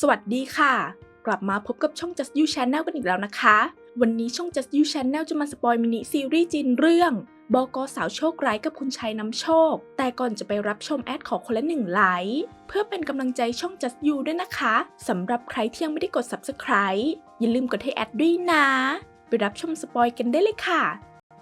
สวัสดีค่ะ กลับมาพบกับช่อง Just You Channel กันอีกแล้วนะคะ วันนี้ช่อง Just You Channel จะมาสปอยมินิซีรีส์จีนเรื่องบกสาวโชคร้ายกับคุณชัยนำโชค แต่ก่อนจะไปรับชมแอดขอคนละหนึ่งไลค์เพื่อเป็นกำลังใจช่อง Just You ด้วยนะคะสำหรับใครที่ยังไม่ได้กด Subscribe อย่าลืมกดให้แอดด้วยนะ ไปรับชมสปอยกันได้เลยค่ะ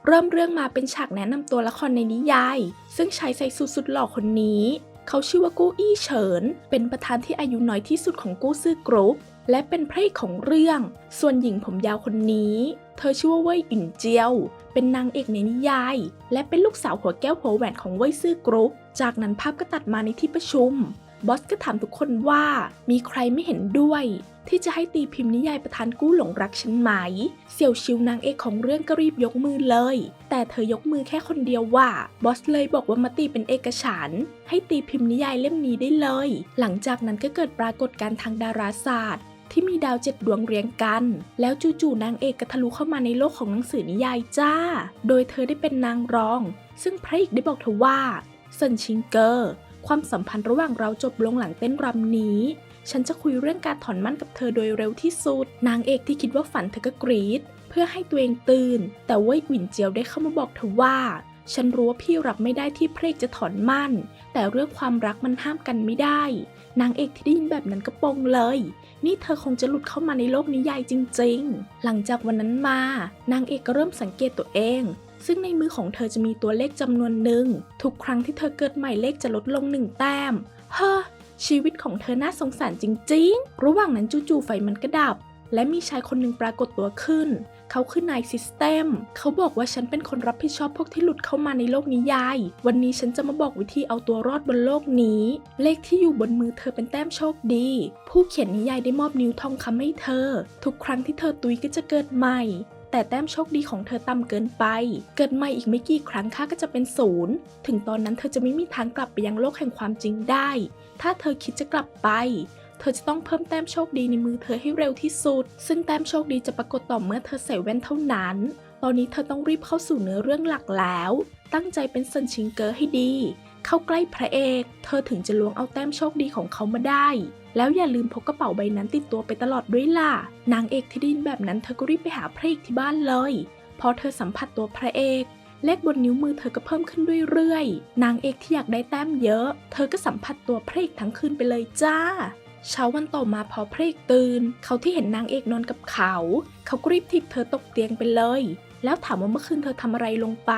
เริ่มเรื่องมาเป็นฉากแนะนำตัวละครในนิยาย ซึ่งชายใส่สูทสุดหล่อคนนี้ เขาชื่อว่ากู้อี้เฉิน เป็นประธานที่อายุน้อยที่สุดของกู้ซื่อกรุ๊ป และเป็นพระเอกของเรื่อง ส่วนหญิงผมยาวคนนี้ เธอชื่อว่าเว่ยอินเจียว เป็นนางเอกในนิยาย และเป็นลูกสาวหัวแก้วหัวแหวนของเว่ยซื่อกรุ๊ป จากนั้นภาพก็ตัดมาในที่ประชุม บอสก็ถามทุกคนว่ามีใครไม่เห็นด้วย ที่จะให้ตีพิมพ์นิยายประธานกู้หลงรักฉันไหม เสี่ยวชิวนางเอกของเรื่องก็รีบยกมือเลย แต่เธอยกมือแค่คนเดียวว่าบอสเลยบอกว่ามาตีเป็นเอกฉันให้ตีพิมพ์นิยายเล่มนี้ได้เลย หลังจากนั้นก็เกิดปรากฏการณ์ทางดาราศาสตร์ที่มีดาวเจ็ดดวงเรียงกัน แล้วจู่ๆนางเอกก็ทะลุเข้ามาในโลกของหนังสือนิยายจ้า โดยเธอได้เป็นนางรอง ซึ่งพระเอกได้บอกเธอว่าเซินชิงเกอร์ ความสัมพันธ์ระหว่างเราจบลงหลังเต้นรำนี้ ฉันจะคุยเรื่องการถอนมั่นกับเธอโดยเร็วที่สุด นางเอกที่คิดว่าฝันเธอก็กรีดเพื่อให้ตัวเองตื่น แต่ว่ยหวินเจียวได้เข้ามาบอกเธอว่า ฉันรู้ว่าพี่รับไม่ได้ที่เพลกจะถอนมั่น แต่เรื่องความรักมันห้ามกันไม่ได้ นางเอกที่ได้ยินแบบนั้นก็ปงเลย นี่เธอคงจะหลุดเข้ามาในโลกนิยายจริง ๆ หลังจากวันนั้นมา นางเอกก็เริ่มสังเกตตัวเอง ซึ่งในมือของเธอจะมีตัวเลขจำนวนหนึ่ง ทุกครั้งที่เธอเกิดใหม่เลขจะลดลงหนึ่งแต้ม เฮ้อ ชีวิตของเธอน่าสงสารจริง ๆ ระหว่างนั้นจู่ๆไฟมันก็ดับ และมีชายคนหนึ่งปรากฏตัวขึ้น เขาคือนายซิสเต็ม เขาบอกว่าฉันเป็นคนรับผิดชอบพวกที่หลุดเข้ามาในโลกนิยาย วันนี้ฉันจะมาบอกวิธีเอาตัวรอดบนโลกนี้ เลขที่อยู่บนมือเธอเป็นแต้มโชคดี ผู้เขียนนิยายได้มอบนิ้วทองคำให้เธอ ทุกครั้งที่เธอตุยก็จะเกิดใหม่ แต่แต้มโชคดีของเธอต่ำเกินไป เกิดใหม่อีกไม่กี่ครั้งค่าก็จะเป็นศูนย์ถึงตอนนั้นเธอจะไม่มีทางกลับไปยังโลกแห่งความจริงได้ ถ้าเธอคิดจะกลับไป เธอจะต้องเพิ่มแต้มโชคดีในมือเธอให้เร็วที่สุด ซึ่งแต้มโชคดีจะปรากฏต่อเมื่อเธอใส่แว่นเท่านั้น ตอนนี้เธอต้องรีบเข้าสู่เนื้อเรื่องหลักแล้ว ตั้งใจเป็นเซินชิงเกอร์ให้ดี เข้าใกล้พระเอก เธอถึงจะล้วงเอาแต้มโชคดีของเขามาได้ แล้วอย่าลืมพกกระเป๋าใบนั้นติดตัวไปตลอดด้วยล่ะ นางเอกที่ได้ยินแบบนั้นเธอก็รีบไปหาพระเอกที่บ้านเลย พอเธอสัมผัสตัวพระเอกเลขบนนิ้วมือเธอก็เพิ่มขึ้นเรื่อยๆ นางเอกที่อยากได้แต้มเยอะ เธอก็สัมผัสตัวพระเอกทั้งคืนไปเลยจ้า เช้าวันต่อมาพอพระเอกตื่น เขาที่เห็นนางเอกนอนกับเขา เขาก็รีบทิบเธอตกเตียงไปเลย แล้วถามว่าเมื่อคืนเธอทำอะไรลงไป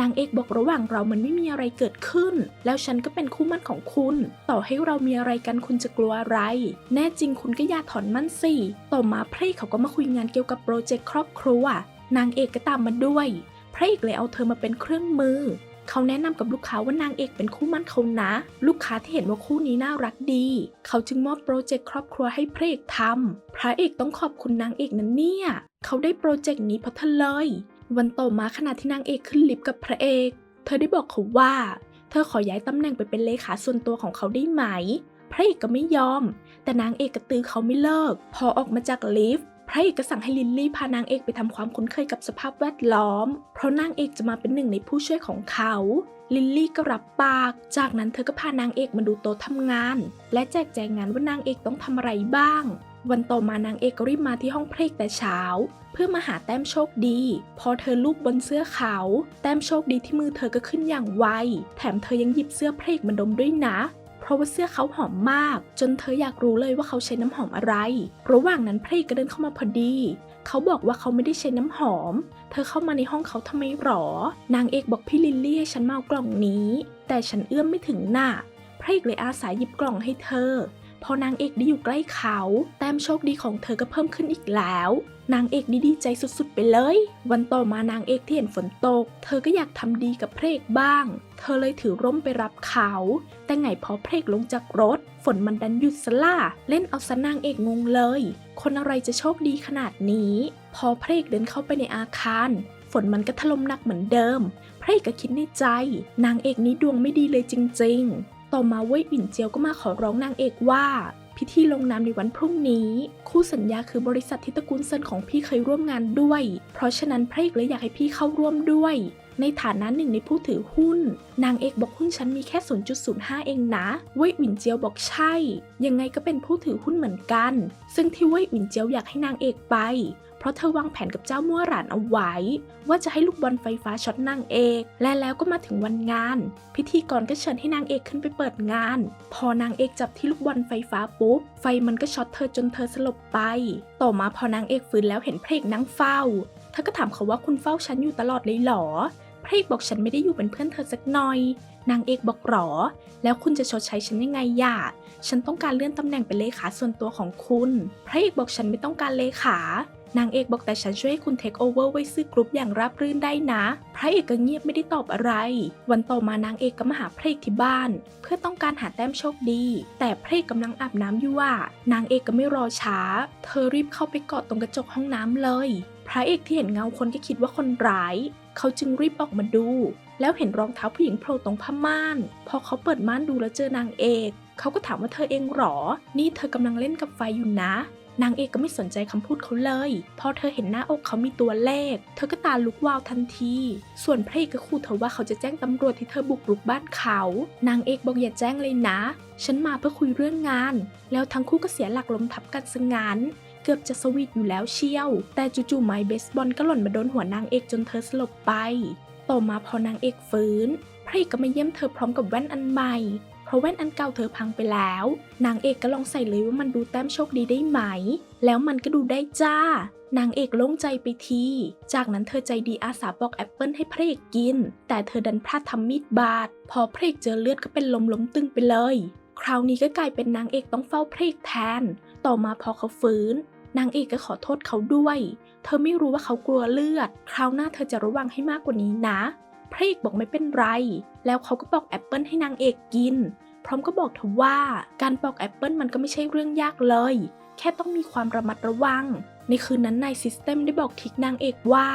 นางเอกบอกระหว่างเรามันไม่มีอะไรเกิดขึ้น แล้วฉันก็เป็นคู่มั่นของคุณ ต่อให้เรามีอะไรกันคุณจะกลัวอะไร แน่จริงคุณก็อย่าถอนมั่นสิ ต่อมาพระเอกเขาก็มาคุยงานเกี่ยวกับโปรเจกต์ครอบครัวนางเอกก็ตามมาด้วย พระเอกเลยเอาเธอมาเป็นเครื่องมือ เขาแนะนำกับลูกค้าว่านางเอกเป็นคู่มั่นเขานะ ลูกค้าที่เห็นว่าคู่นี้น่ารักดี เขาจึงมอบโปรเจกต์ครอบครัวให้พระเอกทำพระเอกต้องขอบคุณนางเอกนั้นเนี่ย เขาได้โปรเจกต์นี้เพราะเธอเลย วันต่อมาขณะที่นางเอกขึ้นลิฟต์กับพระเอก เธอได้บอกเขาว่า เธอขอย้ายตำแหน่งไปเป็นเลขาส่วนตัวของเขาได้ไหม พระเอกก็ไม่ยอม แต่นางเอกกระตือเขาไม่เลิก พอออกมาจากลิฟต์พระเอกก็สั่งให้ลินลี่พานางเอกไปทำความคุ้นเคยกับสภาพแวดล้อม เพราะนางเอกจะมาเป็นหนึ่งในผู้ช่วยของเขาลินลี่ก็รับปาก จากนั้นเธอก็พานางเอกมาดูโต๊ะทำงาน และแจกแจงงานว่านางเอกต้องทำอะไรบ้าง วันต่อมานางเอกรีบมาที่ห้องเพลงแต่เช้า เพื่อมาหาแต้มโชคดี พอเธอลูบบนเสื้อเขา แต้มโชคดีที่มือเธอก็ขึ้นอย่างไว แถมเธอยังหยิบเสื้อเพลงมาดมด้วยนะ เพราะว่าเสื้อเขาหอมมาก จนเธออยากรู้เลยว่าเขาใช้น้ำหอมอะไร ระหว่างนั้นพระเอกก็เดินเข้ามาพอดี เขาบอกว่าเขาไม่ได้ใช้น้ำหอม เธอเข้ามาในห้องเขาทำไมหรอ นางเอกบอกพี่ลิลลี่ให้ฉันมาเอากล่องนี้ แต่ฉันเอื้อมไม่ถึงหน่ะพระเอกเลยอาสาหยิบกล่องให้เธอ พอนางเอกได้อยู่ใกล้เขา แต้มโชคดีของเธอก็เพิ่มขึ้นอีกแล้ว นางเอกนี่ดีใจสุดๆไปเลย วันต่อมานางเอกที่เห็นฝนตก เธอก็อยากทำดีกับเพระเอกบ้าง เธอเลยถือร่มไปรับเขา แต่ไงพอเพระเอกลงจากรถ ฝนมันดันหยุดสล่าเล่นเอาสนางเอกงงเลย คนอะไรจะโชคดีขนาดนี้ พอเพระเอกเดินเข้าไปในอาคารฝนมันก็ถล่มหนักเหมือนเดิม พระเอกก็คิดในใจ นางเอกนี้ดวงไม่ดีเลยจริง ๆ ต่อมาเว่ยปิ่นเจียวก็มาขอร้องนางเอกว่า พิธีลงนามในวันพรุ่งนี้ คู่สัญญาคือบริษัทที่ตระกูลเซินของพี่เคยร่วมงานด้วย เพราะฉะนั้นพระเอกเลยอยากให้พี่เข้าร่วมด้วย ในฐานะหนึ่งในผู้ถือหุ้น นางเอกบอกหุ้นฉันมีแค่ 0.05 เองนะ เว่ยหวินเจียวบอกใช่ ยังไงก็เป็นผู้ถือหุ้นเหมือนกัน ซึ่งที่เว่ยหวินเจียวอยากให้นางเอกไป เพราะเธอวางแผนกับเจ้ามั่วหลานเอาไว้ ว่าจะให้ลูกบอลไฟฟ้าช็อตนางเอก และแล้วก็มาถึงวันงาน พิธีกรก็เชิญให้นางเอกขึ้นไปเปิดงาน พอนางเอกจับที่ลูกบอลไฟฟ้าปุ๊บ ไฟมันก็ช็อตเธอจนเธอสลบไป ต่อมาพอนางเอกฟื้นแล้วเห็นพระเอกนั่งเฝ้า เธอก็ถามเขาว่าคุณเฝ้าฉันอยู่ตลอดเลยเหรอ พระเอกบอกฉันไม่ได้อยู่เป็นเพื่อนเธอสักหน่อย นางเอกบอกหรอ แล้วคุณจะชดใช้ฉันยังไงย่าฉันต้องการเลื่อนตำแหน่งเป็นเลขาส่วนตัวของคุณ พระเอกบอกฉันไม่ต้องการเลขานางเอกบอกแต่ฉันช่วยให้คุณเทคโอเวอร์ไว้ซื้อกรุ๊ปอย่างราบรื่นได้นะ พระเอกก็เงียบไม่ได้ตอบอะไร วันต่อมานางเอกก็มาหาพระเอกที่บ้าน เพื่อต้องการหาแต้มโชคดี แต่พระเอกกำลังอาบน้ำอยู่ว่านางเอกก็ไม่รอช้า เธอรีบเข้าไปเกาะตรงกระจกห้องน้ำเลย พระเอกที่เห็นเงาคนก็คิดว่าคนร้าย เขาจึงรีบออกมาดู แล้วเห็นรองเท้าผู้หญิงโผล่ตรงผ้าม่าน พอเขาเปิดม่านดูแล้วเจอนางเอก เขาก็ถามว่าเธอเองหรอ นี่เธอกำลังเล่นกับไฟอยู่นะ นางเอกก็ไม่สนใจคำพูดเขาเลย พอเธอเห็นหน้าอกเขามีตัวเลข เธอก็ตาลุกวาวทันที ส่วนพระเอกก็ขู่เธอว่าเขาจะแจ้งตำรวจที่เธอบุกรุกบ้านเขา นางเอกบอกอย่าแจ้งเลยนะ ฉันมาเพื่อคุยเรื่องงาน แล้วทั้งคู่ก็เสียหลักล้มทับกันซะงั้น เกือบจะสวีทอยู่แล้วเชียว แต่จู่ๆไม้เบสบอลก็หล่นมาโดนหัวนางเอกจนเธอสลบไป ต่อมาพอนางเอกฟื้นพระเอกก็มาเยี่ยมเธอพร้อมกับแว่นอันใหม่ เพราะแว่นอันเก่าเธอพังไปแล้ว นางเอกก็ลองใส่เลยว่ามันดูแต้มโชคดีได้ไหม แล้วมันก็ดูได้จ้านางเอกโล่งใจไปที จากนั้นเธอใจดีอาสาปอกแอปเปิลให้พระเอกกิน แต่เธอดันพลาดทำมีดบาด พอพระเอกเจอเลือดก็เป็นลมล้มตึงไปเลย คราวนี้ก็กลายเป็นนางเอกต้องเฝ้าพระเอกแทน ต่อมาพอเขาฟื้น นางเอกก็ขอโทษเขาด้วย เธอไม่รู้ว่าเขากลัวเลือด คราวหน้าเธอจะระวังให้มากกว่านี้นะ พระเอกบอกไม่เป็นไร แล้วเขาก็ปอกแอปเปิลให้นางเอกกิน พร้อมก็บอกเธอว่าการปอกแอปเปิลมันก็ไม่ใช่เรื่องยากเลย แค่ต้องมีความระมัดระวัง ในคืนนั้นนายซิสเต็มได้บอกทิกนางเอกว่า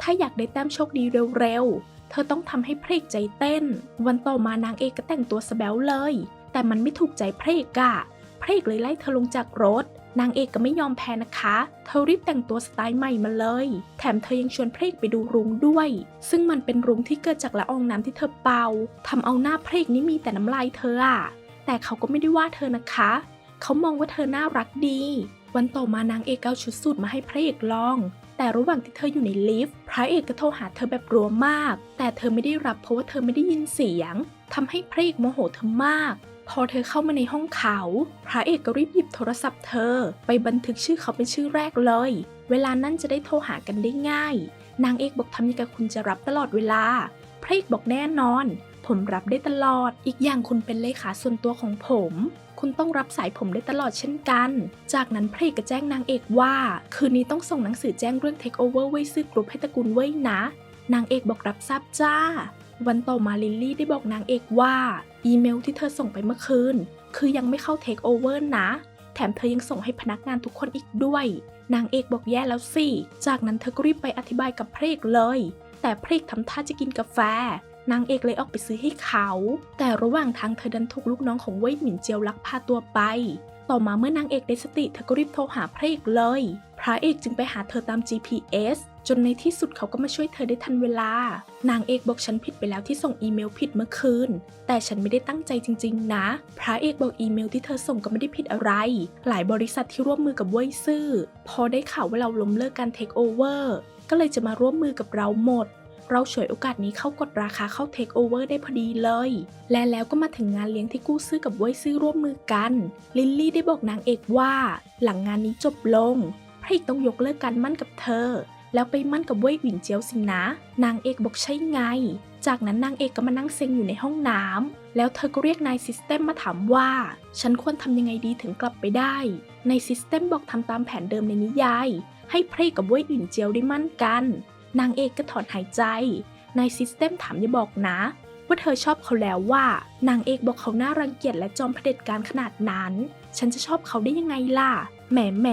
ถ้าอยากได้แต้มโชคดีเร็วๆ เธอต้องทำให้พระเอกใจเต้น วันต่อมานางเอกก็แต่งตัวสแบลเลย แต่มันไม่ถูกใจพระเอกอะพระเอกเลยไล่เธอลงจากรถ นางเอกก็ไม่ยอมแพ้นะคะ เธอรีบแต่งตัวสไตล์ใหม่มาเลย แถมเธอยังชวนพระเอกไปดูรุ้งด้วย ซึ่งมันเป็นรุ้งที่เกิดจากละอองน้ำที่เธอเป่าทำเอาหน้าพระเอกนี่มีแต่น้ำลายเธออะแต่เขาก็ไม่ได้ว่าเธอนะคะ เขามองว่าเธอน่ารักดี วันต่อมานางเอกเอาชุดสูทมาให้พระเอกลอง แต่ระหว่างที่เธออยู่ในลิฟต์ พระเอกก็โทรหาเธอแบบรัวมาก แต่เธอไม่ได้รับเพราะว่าเธอไม่ได้ยินเสียงทำให้พระเอกโมโหเธอมาก พอเธอเข้ามาในห้องเขา พระเอกก็รีบหยิบโทรศัพท์เธอ ไปบันทึกชื่อเขาเป็นชื่อแรกเลย เวลานั้นจะได้โทรหากันได้ง่าย นางเอกบอกทำยังกับคุณจะรับตลอดเวลา พระเอกบอกแน่นอน ผมรับได้ตลอด อีกอย่างคุณเป็นเลขาส่วนตัวของผม คุณต้องรับสายผมได้ตลอดเช่นกัน จากนั้นพระเอกก็แจ้งนางเอกว่า คืนนี้ต้องส่งหนังสือแจ้งเรื่อง Take Over ไว้ซื้อกรุ๊ปให้ตระกูลเว้ยนะ นางเอกบอกรับทราบจ้า วันต่อมาลิลลี่ได้บอกนางเอกว่า อีเมลที่เธอส่งไปเมื่อคืน คือยังไม่เข้า Take Over นะ แถมเธอยังส่งให้พนักงานทุกคนอีกด้วย นางเอกบอกแย่แล้วสิ จากนั้นเธอก็รีบไปอธิบายกับพระเอกเลย แต่พระเอกทำท่าจะกินกาแฟ นางเอกเลยออกไปซื้อให้เขา แต่ระหว่างทางเธอดันถูกลูกน้องของเว่ยหมินเจียวลักพาตัวไป ต่อมาเมื่อนางเอกได้สติเธอก็รีบโทรหาพระเอกเลย พระเอกจึงไปหาเธอตาม GPS จนในที่สุดเขาก็มาช่วยเธอได้ทันเวลา นางเอกบอกฉันผิดไปแล้วที่ส่งอีเมลผิดเมื่อคืน แต่ฉันไม่ได้ตั้งใจจริง ๆ นะ พระเอกบอกอีเมลที่เธอส่งก็ไม่ได้ผิดอะไร หลายบริษัทที่ร่วมมือกับเว่ยซื่อ พอได้ข่าวว่าเราล้มเลิกการเทคโอเวอร์ ก็เลยจะมาร่วมมือกับเราหมด เราเฉวยโอกาสนี้เข้ากดราคาเข้าเทคโอเวอร์ได้พอดีเลย และแล้วก็มาถึงงานเลี้ยงที่กู้ซื้อกับเว่ยซื่อร่วมมือกัน ลิลลี่ได้บอกนางเอกว่า หลังงานนี้จบลงพระเอกต้องยกเลิกการมั่นกับเธอ แล้วไปมั่นกับเว่ยหวินเจียวสินะ นางเอกบอกใช่ไง จากนั้นนางเอกก็มานั่งเซ็งอยู่ในห้องน้ำแล้วเธอก็เรียกนายซิสเต็มมาถามว่า ฉันควรทำยังไงดีถึงกลับไปได้นายซิสเต็มบอกทำตามแผนเดิมในนิยายให้พระเอกกับเว่ยหวินเจียวได้มั่นกัน นางเอกก็ถอนหายใจ นายซิสเต็มถามอย่าบอกนะ ว่าเธอชอบเขาแล้วว่า นางเอกบอกเขาน่ารังเกียจและจอมเผด็จการขนาดนั้น ฉันจะชอบเขาได้ยังไงล่ะ แหมแหม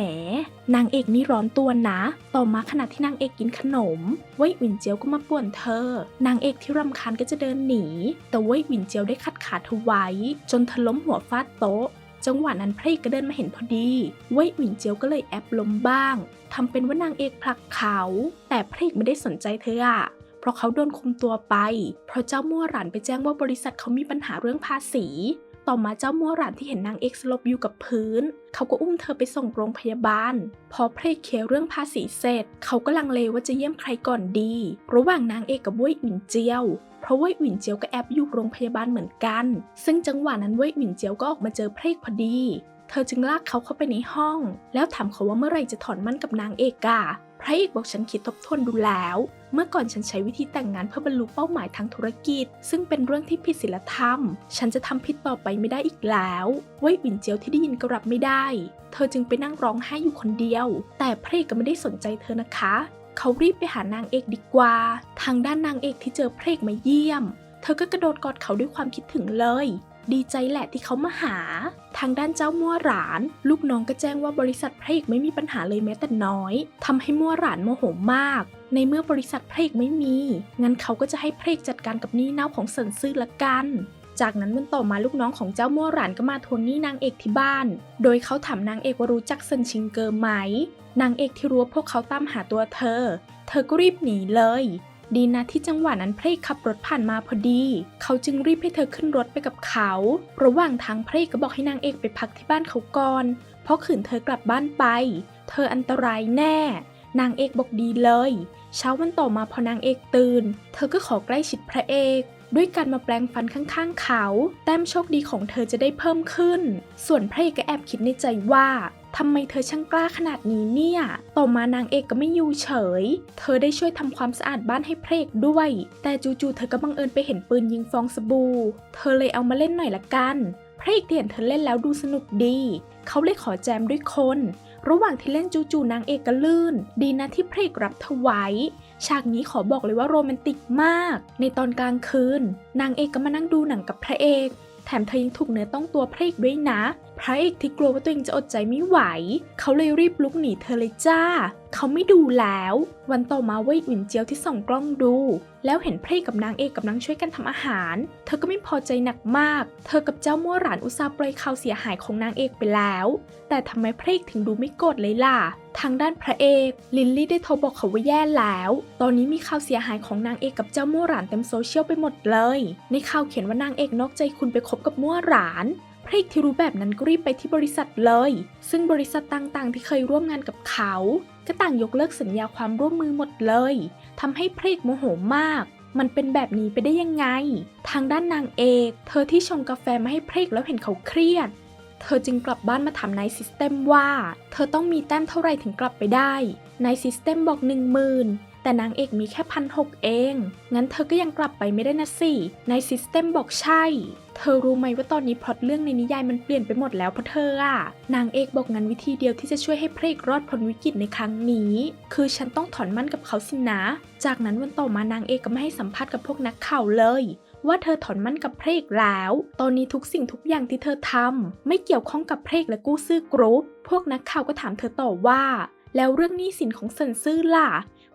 นางเอกนี่ร้อนตัวนะ ต่อมาขณะที่นางเอกกินขนม เว่ยหวินเจียวก็มาป่วนเธอ นางเอกที่รำคาญก็จะเดินหนี แต่เว่ยหวินเจียวได้ขัดขาเธอไว้ จนเธอล้มหัวฟาดโต๊ะ จังหวะนั้นพระเอกก็เดินมาเห็นพอดีเว่ยหวินเจียวก็เลยแอบล้มบ้างทำเป็นว่านางเอกผลักเขา แต่พระเอกไม่ได้สนใจเธออะเพราะเขาโดนคุมตัวไป เพราะเจ้ามั่วหลานไปแจ้งว่าบริษัทเขามีปัญหาเรื่องภาษี ต่อมาเจ้ามัวหลานที่เห็นนางเอกสลบอยู่กับพื้น เขาก็อุ้มเธอไปส่งโรงพยาบาล พอเพลงเคลียร์เรื่องภาษีเสร็จ เขาก็ลังเลว่าจะเยี่ยมใครก่อนดี ระหว่างนางเอกกับเว่ยอินเจียว เพราะเว่ยอินเจียวก็แอบอยู่โรงพยาบาลเหมือนกัน ซึ่งจังหวะนั้นเว่ยอินเจียวก็ออกมาเจอเพลงพอดี เธอจึงลากเขาเข้าไปในห้อง แล้วถามเขาว่าเมื่อไหรจะถอนมั่นกับนางเอกอะพระเอกบอกฉันคิดทบทวนดูแล้ว เมื่อก่อนฉันใช้วิธีแต่งงานเพื่อบรรลุเป้าหมายทางธุรกิจ ซึ่งเป็นเรื่องที่ผิดศีลธรรม ฉันจะทำผิดต่อไปไม่ได้อีกแล้วเว่ยอินเจียวที่ได้ยินก็รับไม่ได้ เธอจึงไปนั่งร้องไห้อยู่คนเดียว แต่พระเอกก็ไม่ได้สนใจเธอนะคะ เขารีบไปหานางเอกดีกว่า ทางด้านนางเอกที่เจอพระเอกมาเยี่ยม เธอก็กระโดดกอดเขาด้วยความคิดถึงเลยดีใจแหละที่เขามาหา ทางด้านเจ้ามั่วหลาน ลูกน้องก็แจ้งว่าบริษัทพระเอกไม่มีปัญหาเลยแม้แต่น้อยทำให้มั่วหลานโมโหมาก ในเมื่อบริษัทพระเอกไม่มี งั้นเขาก็จะให้พระเอกจัดการกับหนี้เน่าของเซินซื่อละกัน จากนั้นวันต่อมาลูกน้องของเจ้ามั่วหลานก็มาทวงหนี้นางเอกที่บ้าน โดยเขาถามนางเอกว่ารู้จักเซินชิงเกอร์ไหม นางเอกที่รู้ว่าพวกเขาตามหาตัวเธอ เธอก็รีบหนีเลย ดีนะที่จังหวะนั้นพระเอกขับรถผ่านมาพอดี เขาจึงรีบให้เธอขึ้นรถไปกับเขา ระหว่างทางพระเอกก็บอกให้นางเอกไปพักที่บ้านเขาก่อน เพราะขืนเธอกลับบ้านไป เธออันตรายแน่ นางเอกบอกดีเลย เช้าวันต่อมาพอนางเอกตื่น เธอก็ขอใกล้ชิดพระเอก ด้วยการมาแปลงฟันข้างๆเขา แต้มโชคดีของเธอจะได้เพิ่มขึ้น ส่วนพระเอกก็แอบคิดในใจว่าทำไมเธอช่างกล้าขนาดนี้เนี่ย ต่อมานางเอกก็ไม่อยู่เฉย เธอได้ช่วยทำความสะอาดบ้านให้พระเอกด้วย แต่จู่ๆเธอก็บังเอิญไปเห็นปืนยิงฟองสบู่ เธอเลยเอามาเล่นหน่อยละกัน พระเอกเห็นเธอเล่นแล้วดูสนุกดี เขาเลยขอแจมด้วยคน ระหว่างที่เล่นจู่ๆนางเอกก็ลื่น ดีนะที่พระเอกรับเธอไว้ ฉากนี้ขอบอกเลยว่าโรแมนติกมาก ในตอนกลางคืน นางเอกก็มานั่งดูหนังกับพระเอก แถมเธอยังถูกเนื้อต้องตัวพระเอกด้วยนะ พระเอกที่กลัวว่าตัวเองจะอดใจไม่ไหว เขาเลยรีบลุกหนีเธอเลยจ้า เขาไม่ดูแล้ว วันต่อมาเว่ยอุ่นเจียวที่ส่องกล้องดู แล้วเห็นพระเอกกับนางเอกกำลังช่วยกันทำอาหาร เธอก็ไม่พอใจหนักมาก เธอกับเจ้ามั่วหลานอุตส่าห์ปล่อยข่าวเสียหายของนางเอกไปแล้ว แต่ทำไมพระเอกถึงดูไม่โกรธเลยล่ะทางด้านพระเอกลินลี่ได้โทรบอกเขาว่าแย่แล้ว ตอนนี้มีข่าวเสียหายของนางเอกกับเจ้ามั่วหลานเต็มโซเชียลไปหมดเลย ในข่าวเขียนว่านางเอกนอกใจคุณไปคบกับมั่วหลาน พระเอกที่รู้แบบนั้นก็รีบไปที่บริษัทเลย ซึ่งบริษัทต่างๆ ที่เคยร่วมงานกับเขา ก็ต่างยกเลิกสัญญาความร่วมมือหมดเลยทำให้พระเอกโมโหมาก มันเป็นแบบนี้ไปได้ยังไง ทางด้านนางเอก เธอที่ชงกาแฟมาให้พระเอกแล้วเห็นเขาเครียด เธอจึงกลับบ้านมาถามนายซิสเต็มว่า เธอต้องมีแต้มเท่าไหร่ถึงกลับไปได้ นายซิสเต็มบอกหนึ่งหมื่นแต่นางเอกมีแค่พันหกเอง งั้นเธอก็ยังกลับไปไม่ได้นะสินายซิสเต็มบอกใช่ เธอรู้ไหมว่าตอนนี้พล็อตเรื่องในนิยายมันเปลี่ยนไปหมดแล้วเพราะเธออะนางเอกบอกงั้นวิธีเดียวที่จะช่วยให้พระเอกรอดพ้นวิกฤตในครั้งนี้ คือฉันต้องถอนมั่นกับเขาสินะ จากนั้นวันต่อมานางเอกก็ไม่ให้สัมภาษณ์กับพวกนักข่าวเลยว่าเธอถอนมั่นกับพระเอกแล้ว ตอนนี้ทุกสิ่งทุกอย่างที่เธอทำไม่เกี่ยวข้องกับพระเอกและกู้ซื่อกรุ๊ป พวกนักข่าวก็ถามเธอต่อว่า แล้วเรื่องหนี้สินของเซินซื่อล่ะ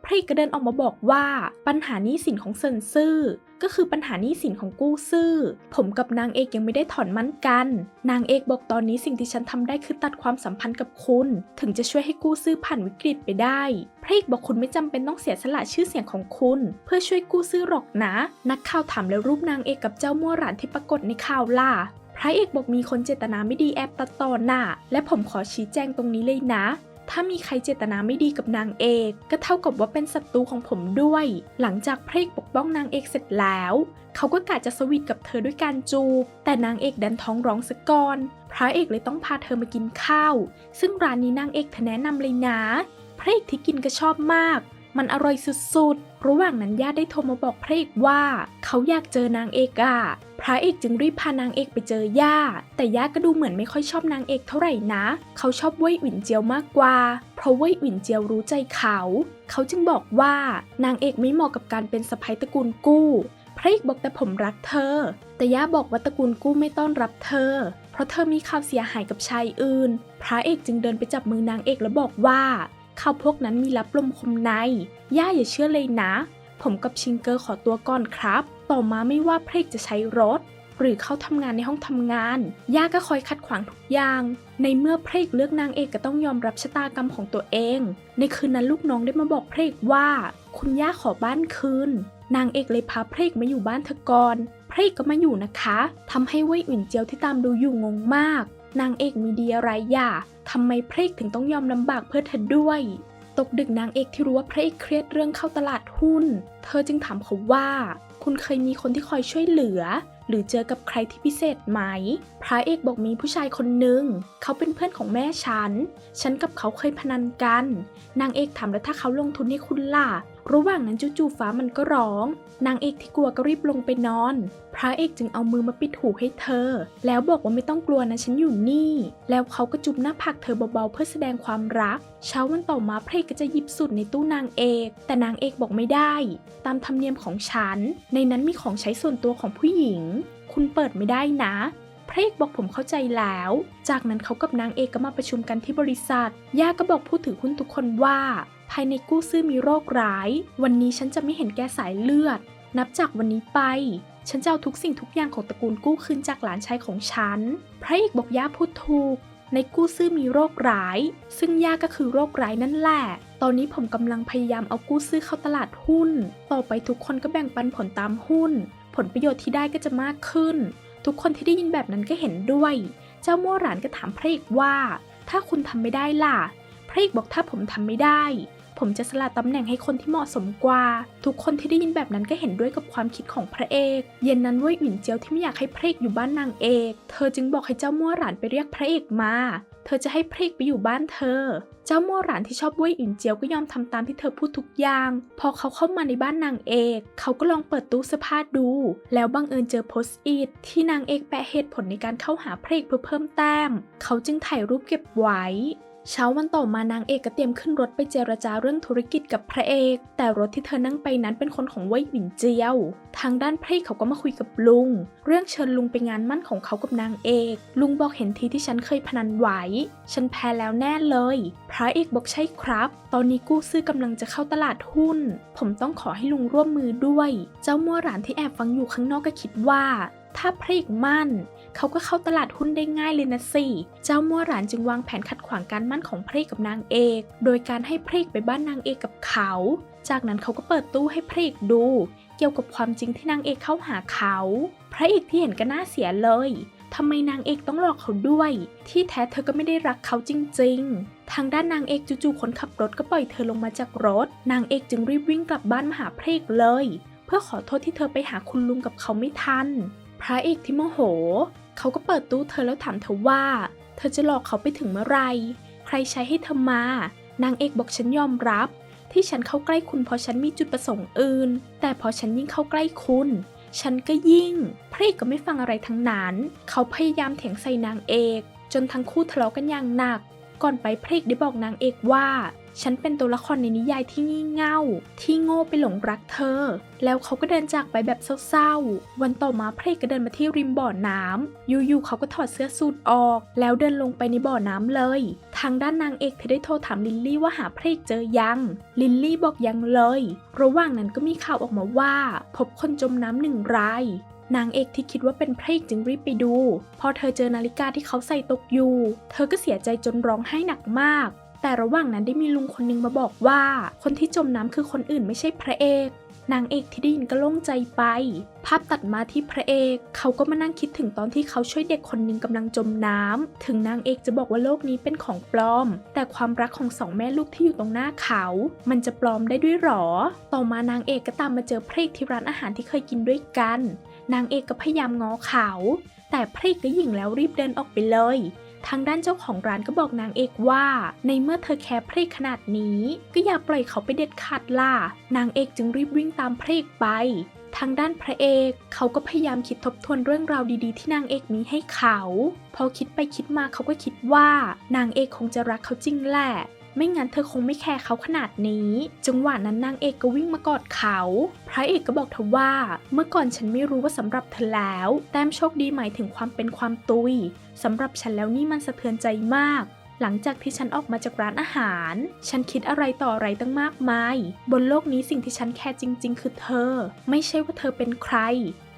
พระเอกก็เดินออกมาบอกว่า ปัญหาหนี้สินของเซินซื่อ ก็คือปัญหาหนี้สินของกู้ซื่อ ผมกับนางเอกยังไม่ได้ถอนมั่นกัน นางเอกบอกตอนนี้สิ่งที่ฉันทำได้คือตัดความสัมพันธ์กับคุณ ถึงจะช่วยให้กู้ซื่อผ่านวิกฤตไปได้พระเอกบอกคุณไม่จำเป็นต้องเสียสละชื่อเสียงของคุณ เพื่อช่วยกู้ซื่อหรอกนะ นักข่าวถามแล้วรูปนางเอกกับเจ้ามั่วหลานที่ปรากฏในข่าวล่ะพระเอกบอกมีคนเจตนาไม่ดีแอบตัดต่อหน้าและผมขอชี้แจงตรงนี้เลยนะ ถ้ามีใครเจตนาไม่ดีกับนางเอก ก็เท่ากับว่าเป็นศัตรูของผมด้วย หลังจากพระเอกปกป้องนางเอกเสร็จแล้ว เขาก็กะจะสวีทกับเธอด้วยการจูบ แต่นางเอกดันท้องร้องซะก่อน พระเอกเลยต้องพาเธอมากินข้าว ซึ่งร้านนี้นางเอกเธอแนะนำเลยนะ พระเอกที่กินก็ชอบมาก มันอร่อยสุดๆ ระหว่างนั้นญาติได้โทรมาบอกพระเอกว่า เขาอยากเจอนางเอกอะ พระเอกจึงรีบพานางเอกไปเจอย่า แต่ย่าก็ดูเหมือนไม่ค่อยชอบนางเอกเท่าไหร่นะ เขาชอบเว่ยหวินเจียวมากกว่า เพราะเว่ยหวินเจียวรู้ใจเขา เขาจึงบอกว่านางเอกไม่เหมาะกับการเป็นสะใภ้ตระกูลกู้พระเอกบอกแต่ผมรักเธอ แต่ย่าบอกว่าตระกูลกู้ไม่ต้อนรับเธอ เพราะเธอมีข่าวเสียหายกับชายอื่น พระเอกจึงเดินไปจับมือนางเอกแล้วบอกว่าข่าวพวกนั้นมีลับลมคมใน ย่าอย่าเชื่อเลยนะ ผมกับชิงเกอร์ขอตัวก่อนครับ ต่อมาไม่ว่าพระเอกจะใช้รถ หรือเขาทำงานในห้องทำงาน ย่าก็คอยขัดขวางทุกอย่าง ในเมื่อพระเอกเลือกนางเอกก็ต้องยอมรับชะตากรรมของตัวเอง ในคืนนั้นลูกน้องได้มาบอกพระเอกว่า คุณย่าขอบ้านคืน นางเอกเลยพาพระเอกมาอยู่บ้านเธอก่อนพระเอกก็มาอยู่นะคะทำให้เว่ยอุ่นเจียวที่ตามดูอยู่งงมาก นางเอกมีดีอะไรอย่าทำไมพระเอกถึงต้องยอมลำบากเพื่อเธอด้วย ตกดึกนางเอกที่รู้ว่าพระเอกเครียดเรื่องเข้าตลาดหุ้น เธอจึงถามเขาว่า คุณเคยมีคนที่คอยช่วยเหลือ หรือเจอกับใครที่พิเศษไหม พระเอกบอกมีผู้ชายคนหนึ่ง เขาเป็นเพื่อนของแม่ฉัน ฉันกับเขาเคยพนันกัน นางเอกถามแล้วถ้าเขาลงทุนให้คุณล่ะ ระหว่างนั้นจู่ๆฟ้ามันก็ร้อง นางเอกที่กลัวก็รีบลงไปนอน พระเอกจึงเอามือมาปิดหูให้เธอ แล้วบอกว่าไม่ต้องกลัวนะฉันอยู่นี่ แล้วเขาก็จุบหน้าผากเธอเบาๆเพื่อแสดงความรัก เช้าวันต่อมาพระเอกก็จะหยิบสุดในตู้นางเอก แต่นางเอกบอกไม่ได้ ตามธรรมเนียมของฉัน ในนั้นมีของใช้ส่วนตัวของผู้หญิง คุณเปิดไม่ได้นะพระเอกบอกผมเข้าใจแล้ว จากนั้นเขากับนางเอกก็มาประชุมกันที่บริษัท ย่าก็บอกผู้ถือหุ้นทุกคนว่า ภายในกู้ซื้อมีโรคร้าย วันนี้ฉันจะไม่เห็นแก่สายเลือด นับจากวันนี้ไป ฉันจะเอาทุกสิ่งทุกอย่างของตระกูลกู้คืนจากหลานชายของฉัน พระเอกบอกย่าพูดถูก ในกู้ซื้อมีโรคร้าย ซึ่งย่าก็คือโรคร้ายนั่นแหละ ตอนนี้ผมกำลังพยายามเอากู้ซื้อเข้าตลาดหุ้น ต่อไปทุกคนก็แบ่งปันผลตามหุ้น ผลประโยชน์ที่ได้ก็จะมากขึ้น ทุกคนที่ได้ยินแบบนั้นก็เห็นด้วย เจ้ามั่วหลานก็ถามพระเอกว่า ถ้าคุณทำไม่ได้ล่ะพระเอกบอกถ้าผมทำไม่ได้ ผมจะสละตำแหน่งให้คนที่เหมาะสมกว่า ทุกคนที่ได้ยินแบบนั้นก็เห็นด้วยกับความคิดของพระเอก เย็นนั้นเว่ยหวินเจียวที่ไม่อยากให้พระเอกอยู่บ้านนางเอก เธอจึงบอกให้เจ้ามั่วหลานไปเรียกพระเอกมา เธอจะให้พระเอกไปอยู่บ้านเธอ เจ้ามั่วหลานที่ชอบเว่ยหวินเจียวก็ยอมทำตามที่เธอพูดทุกอย่าง พอเขาเข้ามาในบ้านนางเอก เขาก็ลองเปิดตู้เสื้อผ้าดู แล้วบังเอิญเจอโพสต์อิทที่นางเอกแปะเหตุผลในการเข้าหาพระเอกเพื่อเพิ่มแต้ม เขาจึงถ่ายรูปเก็บไว้ เช้าวันต่อมานางเอกก็เตรียมขึ้นรถไปเจรจาเรื่องธุรกิจกับพระเอก แต่รถที่เธอนั่งไปนั้นเป็นคนของเว่ยหวินเจียว ทางด้านพระเอกเขาก็มาคุยกับลุง เรื่องเชิญลุงไปงานมั่นของเขากับนางเอก ลุงบอกเห็นทีที่ฉันเคยพนันไหว ฉันแพ้แล้วแน่เลย พระเอกบอกใช่ครับ ตอนนี้กู้ซื้อกำลังจะเข้าตลาดหุ้น ผมต้องขอให้ลุงร่วมมือด้วย เจ้ามัวหลานที่แอบฟังอยู่ข้างนอกก็คิดว่า ถ้าพระเอกมั่น เขาก็เข้าตลาดหุ้นได้ง่ายเลยนะสิ เจ้ามัวหลานจึงวางแผนขัดขวางการมั่นของพระเอกกับนางเอก โดยการให้พระเอกไปบ้านนางเอกกับเขา จากนั้นเขาก็เปิดตู้ให้พระเอกดู เกี่ยวกับความจริงที่นางเอกเข้าหาเขา พระเอกที่เห็นก็น่าเสียเลยทำไมนางเอกต้องหลอกเขาด้วย ที่แท้เธอก็ไม่ได้รักเขาจริง ๆ ทางด้านนางเอกจู่ๆคนขับรถก็ปล่อยเธอลงมาจากรถ นางเอกจึงรีบวิ่งกลับบ้านมาหาพระเอกเลย เพื่อขอโทษที่เธอไปหาคุณลุงกับเขาไม่ทัน พระเอกที่โมโห เขาก็เปิดตู้เธอแล้วถามเธอว่า เธอจะหลอกเขาไปถึงเมื่อไหรใครใช้ให้เธอมา นางเอกบอกฉันยอมรับ ที่ฉันเข้าใกล้คุณเพราะฉันมีจุดประสงค์อื่น แต่พอฉันยิ่งเข้าใกล้คุณ ฉันก็ยิ่ง พระเอกก็ไม่ฟังอะไรทั้งนั้น เขาพยายามเถียงใส่นางเอก จนทั้งคู่ทะเลาะกันอย่างหนัก ก่อนไปพระเอกได้บอกนางเอกว่า ฉันเป็นตัวละครในนิยายที่งี่เง่า ที่โง่ไปหลงรักเธอ แล้วเขาก็เดินจากไปแบบเศร้าๆ วันต่อมาพระเอกก็เดินมาที่ริมบ่อน้ำอยู่ๆเขาก็ถอดเสื้อสูทออก แล้วเดินลงไปในบ่อน้ำเลย ทางด้านนางเอกเธอได้โทรถามลิลลี่ว่าหาพระเอกเจอยัง ลิลลี่บอกยังเลย ระหว่างนั้นก็มีข่าวออกมาว่า พบคนจมน้ำหนึ่งรายนางเอกที่คิดว่าเป็นพระเอกจึงรีบไปดู พอเธอเจอนาฬิกาที่เขาใส่ตกอยู่ เธอก็เสียใจจนร้องไห้หนักมาก แต่ระหว่างนั้นได้มีลุงคนนึงมาบอกว่า คนที่จมน้ำคือคนอื่นไม่ใช่พระเอกนางเอกที่ได้ยินก็โล่งใจไป ภาพตัดมาที่พระเอก เขาก็มานั่งคิดถึงตอนที่เขาช่วยเด็กคนหนึ่งกำลังจมน้ำ ถึงนางเอกจะบอกว่าโลกนี้เป็นของปลอม แต่ความรักของสองแม่ลูกที่อยู่ตรงหน้าเขา มันจะปลอมได้ด้วยหรอ ต่อมานางเอกก็ตามมาเจอพระเอกที่ร้านอาหารที่เคยกินด้วยกัน นางเอกก็พยายามง้อเขา แต่พระเอกก็หยิ่งแล้วรีบเดินออกไปเลย ทางด้านเจ้าของร้านก็บอกนางเอกว่า ในเมื่อเธอแคร์พระเอกขนาดนี้ ก็อย่าปล่อยเขาไปเด็ดขาดล่ะ นางเอกจึงรีบวิ่งตามพระเอกไป ทางด้านพระเอกเขาก็พยายามคิดทบทวนเรื่องราวดีๆ ที่นางเอกมีให้เขา พอคิดไปคิดมาเขาก็คิดว่า นางเอกคงจะรักเขาจริงแหละ ไม่งั้นเธอคงไม่แคร์เขาขนาดนี้ จังหวะนั้นนางเอกก็วิ่งมากอดเขา พระเอกก็บอกเธอว่า เมื่อก่อนฉันไม่รู้ว่าสำหรับเธอแล้ว แต้มโชคดีหมายถึงความเป็นความตุยสำหรับฉันแล้วนี่มันสะเทือนใจมาก หลังจากที่ฉันออกมาจากร้านอาหาร ฉันคิดอะไรต่ออะไรตั้งมากมาย บนโลกนี้สิ่งที่ฉันแคร์จริง ๆ คือเธอ ไม่ใช่ว่าเธอเป็นใคร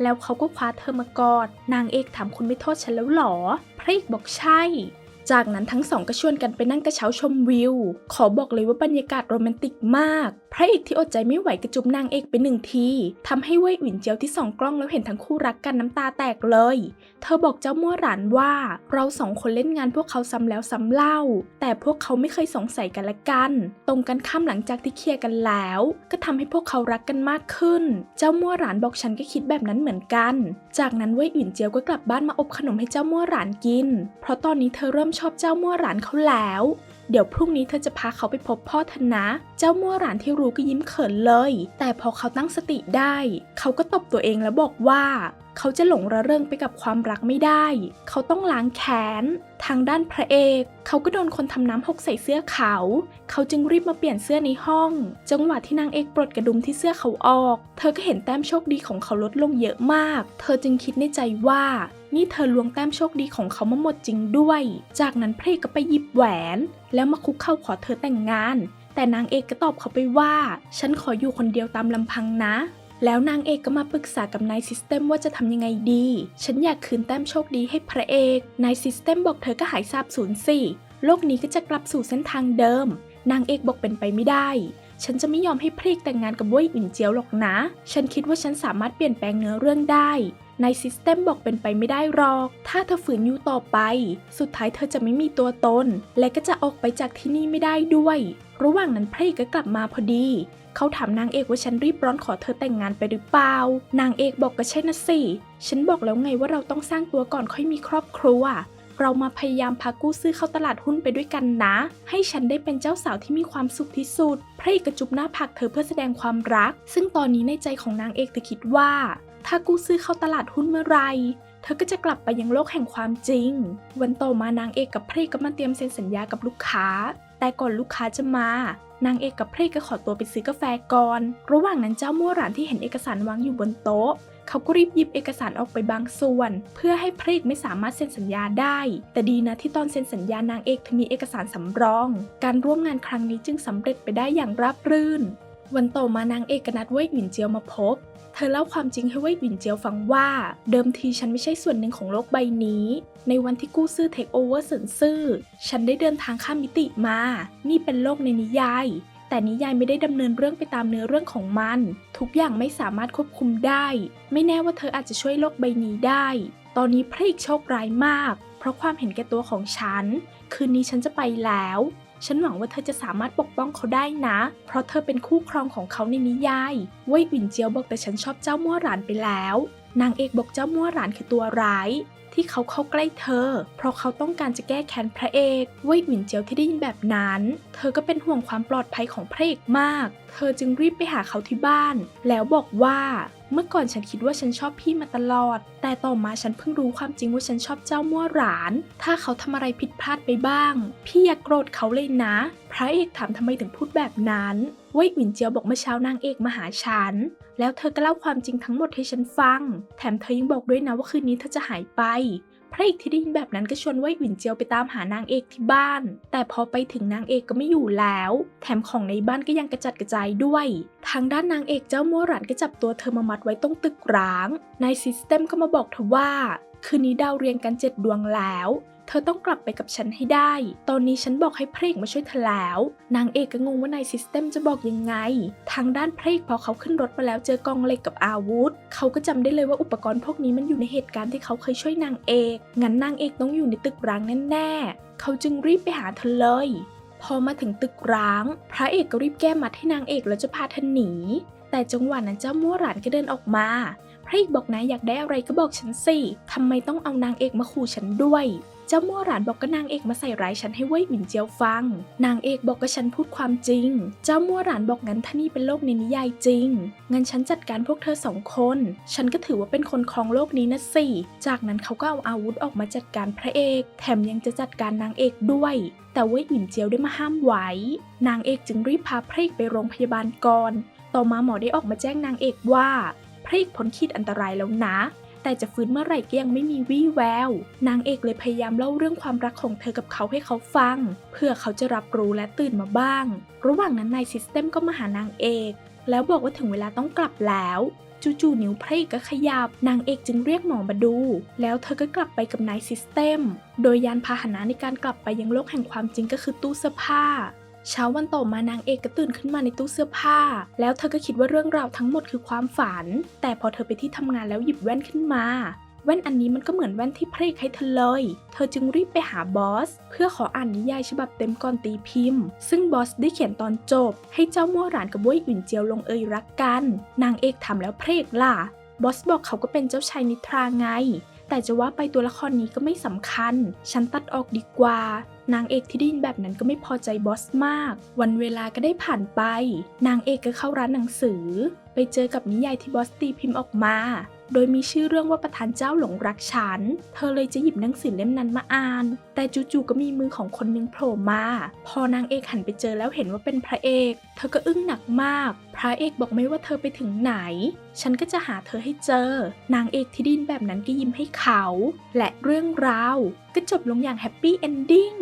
แล้วเขาก็คว้าเธอมากอด นางเอกถามคุณไม่โทษฉันแล้วหรอ พระเอกบอกใช่ จากนั้นทั้งสองก็ชวนกันไปนั่งกระเช้าชมวิว ขอบอกเลยว่าบรรยากาศโรแมนติกมาก พระเอกที่อดใจไม่ไหวกระจุบนางเอกไปหนึ่งทีทำให้เว่ยหวินเจียวที่ส่องกล้องแล้วเห็นทั้งคู่รักกันน้ำตาแตกเลย เธอบอกเจ้ามั่วหลานว่า เราสองคนเล่นงานพวกเขาซ้ำแล้วซ้ำเล่า แต่พวกเขาไม่เคยสงสัยกันละกัน ตรงกันข้ามหลังจากที่เคลียร์กันแล้ว ก็ทำให้พวกเขารักกันมากขึ้น เจ้ามั่วหลานบอกฉันก็คิดแบบนั้นเหมือนกัน จากนั้นเว่ยหวินเจียวก็กลับบ้านมาอบขนมให้เจ้ามั่วหลานกิน เพราะตอนนี้เธอเริ่มชอบเจ้ามั่วหลานเขาแล้ว เดี๋ยวพรุ่งนี้เธอจะพาเขาไปพบพ่อเธนะ เจ้ามั่วหลานที่รู้ก็ยิ้มเขินเลย แต่พอเขาตั้งสติได้ เขาก็ตบตัวเองแล้วบอกว่า เขาจะหลงระเริงไปกับความรักไม่ได้ เขาต้องล้างแค้น ทางด้านพระเอก เขาก็โดนคนทำน้ำหกใส่เสื้อเขา เขาจึงรีบมาเปลี่ยนเสื้อในห้อง จังหวะที่นางเอกปลดกระดุมที่เสื้อเขาออก เธอก็เห็นแต้มโชคดีของเขาลดลงเยอะมาก เธอจึงคิดในใจว่า นี่เธอลวงแต้มโชคดีของเขามาหมดจริงด้วย จากนั้นพระเอกก็ไปหยิบแหวน แล้วมาคุกเข่าขอเธอแต่งงาน แต่นางเอกก็ตอบเขาไปว่า ฉันขออยู่คนเดียวตามลำพังนะ แล้วนางเอกก็มาปรึกษากับนายซิสเต็มว่าจะทำยังไงดี ฉันอยากคืนแต้มโชคดีให้พระเอก นายซิสเต็มบอกเธอก็หายสาบสูญสิ โลกนี้ก็จะกลับสู่เส้นทางเดิม นางเอกบอกเป็นไปไม่ได้ ฉันจะไม่ยอมให้พระเอกแต่งงานกับว่ยอินเจียวหรอกนะ ฉันคิดว่าฉันสามารถเปลี่ยนแปลงเนื้อเรื่องได้นายซิสเต็มบอกเป็นไปไม่ได้หรอก ถ้าเธอฝืนอยู่ต่อไป สุดท้ายเธอจะไม่มีตัวตน และก็จะออกไปจากที่นี่ไม่ได้ด้วย ระหว่างนั้นพระเอกก็กลับมาพอดี เขาถามนางเอกว่าฉันรีบร้อนขอเธอแต่งงานไปหรือเปล่า นางเอกบอกก็ใช่นะสิ ฉันบอกแล้วไงว่าเราต้องสร้างตัวก่อนค่อยมีครอบครัว เรามาพยายามพากู้ซื้อเข้าตลาดหุ้นไปด้วยกันนะ ให้ฉันได้เป็นเจ้าสาวที่มีความสุขที่สุด พระเอกกระจุบหน้าผากเธอเพื่อแสดงความรัก ซึ่งตอนนี้ในใจของนางเอกเธอคิดว่า ถ้ากู้ซื้อเข้าตลาดหุ้นเมื่อไหรเธอก็จะกลับไปยังโลกแห่งความจริง วันต่อมานางเอกกับพระเอกก็มาเตรียมเซ็นสัญญากับลูกค้า แต่ก่อนลูกค้าจะมานางเอกกับพระเอกก็ขอตัวไปซื้อกาแฟก่อน ระหว่างนั้นเจ้ามั่วหลานที่เห็นเอกสารวางอยู่บนโต๊ะ เขาก็รีบหยิบเอกสารออกไปบางส่วน เพื่อให้พระเอกไม่สามารถเซ็นสัญญาได้ แต่ดีนะที่ตอนเซ็นสัญญานางเอกเธอมีเอกสารสำรอง การร่วมงานครั้งนี้จึงสำเร็จไปได้อย่างราบรื่น วันต่อมานางเอกกนัดเว่ยหวินเจียวมาพบ เธอเล่าความจริงให้เว่ยหวินเจียวฟังว่า เดิมทีฉันไม่ใช่ส่วนหนึ่งของโลกใบนี้ ในวันที่กู้ซื่อเทคโอเวอร์สินซื่อ ฉันได้เดินทางข้ามมิติมา นี่เป็นโลกในนิยาย แต่นิยายไม่ได้ดำเนินเรื่องไปตามเนื้อเรื่องของมัน ทุกอย่างไม่สามารถควบคุมได้ ไม่แน่ว่าเธออาจจะช่วยโลกใบนี้ได้ ตอนนี้พระเอกโชคร้ายมาก เพราะความเห็นแก่ตัวของฉัน คืนนี้ฉันจะไปแล้ว ฉันหวังว่าเธอจะสามารถปกป้องเขาได้นะ เพราะเธอเป็นคู่ครองของเขาในนิยายเว่ยหวินเจียวบอกแต่ฉันชอบเจ้ามั่วหลานไปแล้ว นางเอกบอกเจ้ามั่วหลานคือตัวร้าย ที่เขาเข้าใกล้เธอ เพราะเขาต้องการจะแก้แค้นพระเอกเว่ยหวินเจียวที่ได้ยินแบบนั้น เธอก็เป็นห่วงความปลอดภัยของพระเอกมาก เธอจึงรีบไปหาเขาที่บ้าน แล้วบอกว่า เมื่อก่อนฉันคิดว่าฉันชอบพี่มาตลอด แต่ต่อมาฉันเพิ่งรู้ความจริงว่าฉันชอบเจ้ามั่วหลาน ถ้าเขาทำอะไรผิดพลาดไปบ้าง พี่อย่ากโกรธเขาเลยนะ พระเอกถามทำไมถึงพูดแบบนั้นเว่ยหวินเจียวบอกเมื่อเช้านางเอกมาหาฉัน แล้วเธอก็เล่าความจริงทั้งหมดให้ฉันฟัง แถมเธอยังบอกด้วยนะว่าคืนนี้เธอจะหายไป พระเอกที่ได้ยินแบบนั้นก็ชวนเว่ยหวินเจียวไปตามหานางเอกที่บ้าน แต่พอไปถึงนางเอกก็ไม่อยู่แล้ว แถมของในบ้านก็ยังกระจัดกระจายด้วย ทางด้านนางเอกเจ้ามัวหรันก็จับตัวเธอมามัดไว้ตรงตึกร้าง นายซิสเต็มก็มาบอกเธอว่า คืนนี้ดาวเรียงกันเจ็ดดวงแล้ว เธอต้องกลับไปกับฉันให้ได้ ตอนนี้ฉันบอกให้พระเอกมาช่วยเธอแล้ว นางเอกก็งงว่านายซิสเต็มจะบอกยังไง ทางด้านพระเอกพอเขาขึ้นรถมาแล้วเจอกองเหล็กกับอาวุธ เขาก็จำได้เลยว่าอุปกรณ์พวกนี้มันอยู่ในเหตุการณ์ที่เขาเคยช่วยนางเอก งั้นนางเอกต้องอยู่ในตึกร้างแน่ๆ เขาจึงรีบไปหาเธอเลย พอมาถึงตึกร้าง พระเอกก็รีบแก้มัดให้นางเอกแล้วจะพาเธอหนี แต่จังหวะนั้นเจ้ามั่วหลานก็เดินออกมาพระเอกบอกนะอยากได้อะไรก็บอกฉันสิ ทำไมต้องเอานางเอกมาขู่ฉันด้วย เจ้ามั่วหลานบอกก็นางเอกมาใส่ร้ายฉันให้เว่ยหวินเจียวฟัง นางเอกบอกก็ฉันพูดความจริง เจ้ามั่วหลานบอกงั้นถ้านี่เป็นโลกในนิยายจริง งั้นฉันจัดการพวกเธอสองคน ฉันก็ถือว่าเป็นคนครองโลกนี้นะสิ จากนั้นเขาก็เอาอาวุธออกมาจัดการพระเอก แถมยังจะจัดการนางเอกด้วย แต่เว่ยหวินเจียวได้มาห้ามไว้ นางเอกจึงรีบพาพระเอกไปโรงพยาบาลก่อน ต่อมาหมอได้ออกมาแจ้งนางเอกว่าพระเอกพ้นขีดอันตรายแล้วนะ แต่จะฟื้นเมื่อไหร่ก็ยังไม่มีวี่แวว นางเอกเลยพยายามเล่าเรื่องความรักของเธอกับเขาให้เขาฟัง เพื่อเขาจะรับรู้และตื่นมาบ้าง ระหว่างนั้นนายซิสเต็มก็มาหานางเอก แล้วบอกว่าถึงเวลาต้องกลับแล้วจู่ๆนิ้วพระเอกก็ขยับ นางเอกจึงเรียกหมอมาดู แล้วเธอก็กลับไปกับนายซิสเต็ม โดยยานพาหนะในการกลับไปยังโลกแห่งความจริงก็คือตู้เสื้อผ้า เช้าวันต่อมานางเอกก็ตื่นขึ้นมาในตู้เสื้อผ้า แล้วเธอก็คิดว่าเรื่องราวทั้งหมดคือความฝัน แต่พอเธอไปที่ทำงานแล้วหยิบแว่นขึ้นมา แว่นอันนี้มันก็เหมือนแว่นที่พระเอกให้เธอเลย เธอจึงรีบไปหาบอส เพื่อขออ่านนิยายฉบับเต็มก่อนตีพิมพ์ ซึ่งบอสได้เขียนตอนจบ ให้เจ้ามั่วหลานกับบ้วยอุ่นเจียวลงเอยรักกัน นางเอกทำแล้วพระเอกล่ะ บอสบอกเขาก็เป็นเจ้าชายนิทราไงแต่จะว่าไปตัวละครนี้ก็ไม่สำคัญ ฉันตัดออกดีกว่า นางเอกที่ได้ยินแบบนั้นก็ไม่พอใจบอสมาก วันเวลาก็ได้ผ่านไป นางเอกก็เข้าร้านหนังสือ ไปเจอกับนิยายที่บอสตีพิมพ์ออกมา โดยมีชื่อเรื่องว่าประธานเจ้าหลงรักฉัน เธอเลยจะหยิบหนังสือเล่มนั้นมาอ่าน แต่จู่ๆก็มีมือของคนหนึงโผล่มา พอนางเอกหันไปเจอแล้วเห็นว่าเป็นพระเอก เธอก็อึ้งหนักมาก พระเอกบอกไม่ว่าเธอไปถึงไหน ฉันก็จะหาเธอให้เจอ นางเอกที่ดินแบบนั้นก็ยิ้มให้เขา และเรื่องราวก็จบลงอย่างแฮปปี้เอนดิ้ง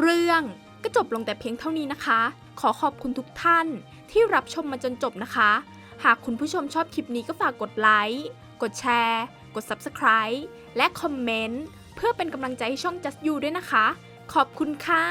เรื่องก็จบลงแต่เพียงเท่านี้นะคะ ขอขอบคุณทุกท่านที่รับชมมาจนจบนะคะ หากคุณผู้ชมชอบคลิปนี้ก็ฝากกดไลค์ กดแชร์ กด Subscribe และคอมเมนต์ เพื่อเป็นกำลังใจให้ช่อง Just You ด้วยนะคะ ขอบคุณค่ะ